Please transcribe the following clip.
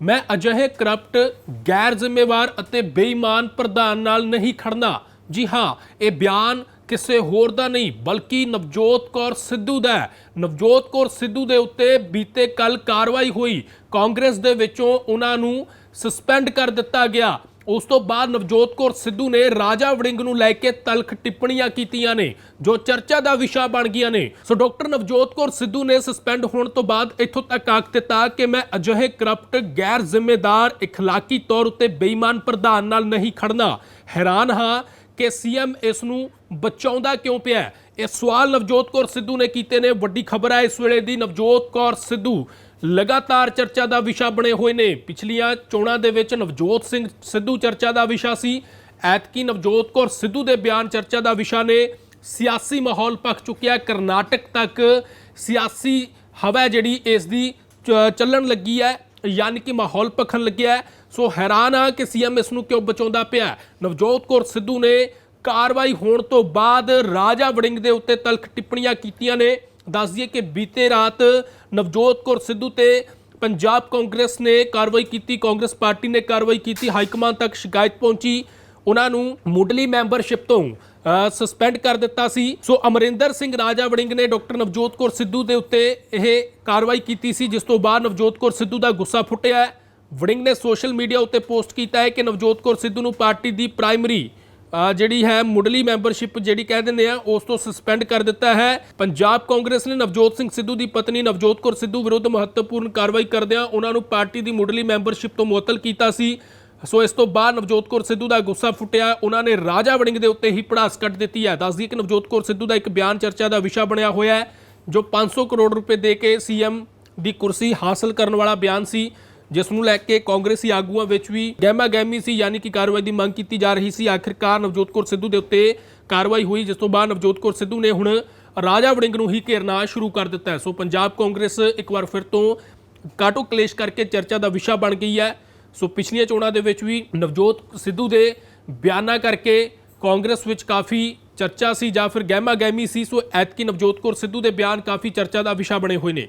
ਮੈਂ ਅਜਿਹੇ ਕਰਪਟ ਗੈਰ ਜ਼ਿੰਮੇਵਾਰ ਅਤੇ ਬੇਈਮਾਨ ਪ੍ਰਧਾਨ ਨਾਲ ਨਹੀਂ ਖੜਨਾ। ਜੀ ਹਾਂ, ਇਹ ਬਿਆਨ ਕਿਸੇ ਹੋਰ ਦਾ ਨਹੀਂ, ਬਲਕਿ ਨਵਜੋਤ ਕੌਰ ਸਿੱਧੂ ਦਾ ਨਵਜੋਤ ਕੌਰ ਸਿੱਧੂ ਦੇ ਉੱਤੇ ਬੀਤੇ ਕੱਲ ਕਾਰਵਾਈ ਹੋਈ। ਕਾਂਗਰਸ ਦੇ ਵਿੱਚੋਂ ਉਹਨਾਂ ਨੂੰ ਸਸਪੈਂਡ ਕਰ ਦਿੱਤਾ ਗਿਆ। ਉਸ ਤੋਂ ਬਾਅਦ ਨਵਜੋਤ ਕੌਰ ਸਿੱਧੂ ਨੇ ਰਾਜਾ ਵੜਿੰਗ ਨੂੰ ਲੈ ਕੇ ਤਲਖ ਟਿੱਪਣੀਆਂ ਕੀਤੀਆਂ ਨੇ ਜੋ ਚਰਚਾ ਦਾ ਵਿਸ਼ਾ ਬਣ ਗਈਆਂ ਨੇ ਸੋ ਡਾਕਟਰ ਨਵਜੋਤ ਕੌਰ ਸਿੱਧੂ ਨੇ ਸਸਪੈਂਡ ਹੋਣ ਤੋਂ ਬਾਅਦ ਇੱਥੋਂ ਤੱਕ ਆਖ ਦਿੱਤਾ ਕਿ ਮੈਂ ਅਜਿਹੇ ਕਰਪਟ ਗੈਰ ਜ਼ਿੰਮੇਦਾਰ اخلاقی ਤੌਰ ਉੱਤੇ ਬੇਈਮਾਨ ਪ੍ਰਧਾਨ ਨਾਲ ਨਹੀਂ ਖੜਨਾ ਹੈਰਾਨ ਹਾਂ ਕਿ ਸੀਐਮ ਇਸ ਨੂੰ ਬਚਾਉਂਦਾ ਕਿਉਂ ਪਿਆ ਹੈ? ਇਹ ਸਵਾਲ ਨਵਜੋਤ ਕੌਰ ਸਿੱਧੂ ਨੇ ਕੀਤੇ ਨੇ ਵੱਡੀ ਖਬਰ ਹੈ ਇਸ ਵੇਲੇ ਦੀ ਨਵਜੋਤ ਕੌਰ ਸਿੱਧੂ ਲਗਾਤਾਰ ਚਰਚਾ ਦਾ ਵਿਸ਼ਾ ਬਣੇ ਹੋਏ ਨੇ। ਪਿਛਲੀਆਂ ਚੋਣਾਂ ਦੇ ਵਿੱਚ ਨਵਜੋਤ ਸਿੰਘ ਸਿੱਧੂ ਚਰਚਾ ਦਾ ਵਿਸ਼ਾ ਸੀ। ਐਤਕੀ ਨਵਜੋਤ ਕੌਰ ਸਿੱਧੂ ਦੇ ਬਿਆਨ ਚਰਚਾ ਦਾ ਵਿਸ਼ਾ ਨੇ। ਸਿਆਸੀ ਮਾਹੌਲ ਪੱਕ ਚੁੱਕਿਆ ਕਰਨਾਟਕ ਤੱਕ ਸਿਆਸੀ ਹਵਾ ਜਿਹੜੀ ਇਸ ਦੀ ਚੱਲਣ ਲੱਗੀ ਹੈ। ਯਾਨੀ ਕਿ ਮਾਹੌਲ ਪੱਖਣ ਲੱਗਿਆ ਸੋ ਹੈਰਾਨ ਆ ਕਿ ਸੀਐਮ ਇਸ ਨੂੰ ਕਿਉਂ ਬਚਾਉਂਦਾ ਪਿਆ ਨਵਜੋਤ ਕੌਰ ਸਿੱਧੂ ਨੇ ਕਾਰਵਾਈ ਹੋਣ ਤੋਂ ਬਾਅਦ ਰਾਜਾ ਵੜਿੰਗ ਦੇ ਉੱਤੇ ਤਲਖ ਟਿੱਪਣੀਆਂ ਕੀਤੀਆਂ ਨੇ। ਦੱਸ ਦਈਏ ਕਿ ਬੀਤੇ ਰਾਤ ਨਵਜੋਤ ਕੌਰ ਸਿੱਧੂ ਤੇ ਪੰਜਾਬ ਕਾਂਗਰਸ ਨੇ ਕਾਰਵਾਈ ਕੀਤੀ, ਕਾਂਗਰਸ ਪਾਰਟੀ ਨੇ ਕਾਰਵਾਈ ਕੀਤੀ ਹਾਈ ਕਮਾਂਡ ਤੱਕ ਸ਼ਿਕਾਇਤ ਪਹੁੰਚੀ, ਉਹਨਾਂ ਨੂੰ ਮੁੱਢਲੀ ਮੈਂਬਰਸ਼ਿਪ ਤੋਂ ਸਸਪੈਂਡ ਕਰ ਦਿੱਤਾ ਸੀ। ਸੋ ਅਮਰਿੰਦਰ ਸਿੰਘ ਰਾਜਾ ਵੜਿੰਗ ਨੇ ਡਾਕਟਰ ਨਵਜੋਤ ਕੌਰ ਸਿੱਧੂ ਦੇ ਉੱਤੇ ਇਹ ਕਾਰਵਾਈ ਕੀਤੀ ਸੀ, ਜਿਸ ਤੋਂ ਬਾਅਦ ਨਵਜੋਤ ਕੌਰ ਸਿੱਧੂ ਦਾ ਗੁੱਸਾ ਫੁੱਟਿਆ। ਵੜਿੰਗ ਨੇ ਸੋਸ਼ਲ ਮੀਡੀਆ ਉੱਤੇ ਪੋਸਟ ਕੀਤਾ ਹੈ ਕਿ ਨਵਜੋਤ ਕੌਰ ਸਿੱਧੂ ਨੂੰ ਪਾਰਟੀ ਦੀ ਪ੍ਰਾਇਮਰੀ ਜਿਹੜੀ ਹੈ ਮੁੱਢਲੀ ਮੈਂਬਰਸ਼ਿਪ ਜਿਹੜੀ ਕਹਿ ਦਿੰਦੇ ਆ, ਉਸ ਤੋਂ ਸਸਪੈਂਡ ਕਰ ਦਿੱਤਾ ਹੈ। ਪੰਜਾਬ ਕਾਂਗਰਸ ਨੇ ਨਵਜੋਤ ਸਿੰਘ ਸਿੱਧੂ ਦੀ ਪਤਨੀ ਨਵਜੋਤ ਕੌਰ ਸਿੱਧੂ ਵਿਰੁੱਧ ਮਹੱਤਵਪੂਰਨ ਕਾਰਵਾਈ ਕਰਦਿਆਂ ਉਹਨਾਂ ਨੂੰ ਪਾਰਟੀ ਦੀ ਮੁੱਢਲੀ ਮੈਂਬਰਸ਼ਿਪ ਤੋਂ ਮੁਅੱਤਲ ਕੀਤਾ ਸੀ। ਸੋ ਇਸ ਤੋਂ ਬਾਅਦ ਨਵਜੋਤ ਕੌਰ ਸਿੱਧੂ ਦਾ ਗੁੱਸਾ ਫੁੱਟਿਆ। ਉਹਨਾਂ ਨੇ ਰਾਜਾ ਵੜਿੰਗ ਦੇ ਉੱਤੇ ਹੀ ਪੜਾਸ ਕੱਟ ਦਿੱਤੀ ਹੈ। ਦੱਸਦੀ ਕਿ ਨਵਜੋਤ ਕੌਰ ਸਿੱਧੂ ਦਾ ਇੱਕ ਬਿਆਨ ਚਰਚਾ ਦਾ ਵਿਸ਼ਾ ਬਣਿਆ ਹੋਇਆ ਹੈ, ਜੋ 500 ਕਰੋੜ ਰੁਪਏ ਦੇ ਕੇ ਸੀਐਮ ਦੀ ਕੁਰਸੀ ਹਾਸਲ ਕਰਨ ਵਾਲਾ ਬਿਆਨ ਸੀ। ਜਿਸ ਨੂੰ ਲੈ ਕੇ ਕਾਂਗਰਸੀ ਆਗੂਆਂ ਵਿੱਚ ਵੀ ਗਹਿਮਾ ਗਹਿਮੀ ਸੀ, ਯਾਨੀ ਕਿ ਕਾਰਵਾਈ ਦੀ ਮੰਗ ਕੀਤੀ ਜਾ ਰਹੀ ਸੀ। ਆਖਿਰਕਾਰ ਨਵਜੋਤ ਕੌਰ ਸਿੱਧੂ ਦੇ ਉੱਤੇ ਕਾਰਵਾਈ ਹੋਈ, ਜਿਸ ਤੋਂ ਬਾਅਦ ਨਵਜੋਤ ਕੌਰ ਸਿੱਧੂ ਨੇ ਹੁਣ ਰਾਜਾ ਵੜਿੰਗ ਨੂੰ ਹੀ ਘੇਰਨਾ ਸ਼ੁਰੂ ਕਰ ਦਿੱਤਾ ਹੈ। ਸੋ ਪੰਜਾਬ ਕਾਂਗਰਸ ਇੱਕ ਵਾਰ ਫਿਰ ਤੋਂ ਕਾਟੋ ਕਲੇਸ਼ ਕਰਕੇ ਚਰਚਾ ਦਾ ਵਿਸ਼ਾ ਬਣ ਗਈ ਹੈ। ਸੋ ਪਿਛਲੀਆਂ ਚੋਣਾਂ ਦੇ ਵਿੱਚ ਵੀ ਨਵਜੋਤ ਸਿੱਧੂ ਦੇ ਬਿਆਨਾਂ ਕਰਕੇ ਕਾਂਗਰਸ ਵਿੱਚ ਕਾਫੀ ਚਰਚਾ ਸੀ ਜਾਂ ਫਿਰ ਗਹਿਮਾ ਗਹਿਮੀ ਸੀ। ਸੋ ਐਤਕੀ ਨਵਜੋਤ ਕੌਰ ਸਿੱਧੂ ਦੇ ਬਿਆਨ ਕਾਫੀ ਚਰਚਾ ਦਾ ਵਿਸ਼ਾ ਬਣੇ ਹੋਏ ਨੇ।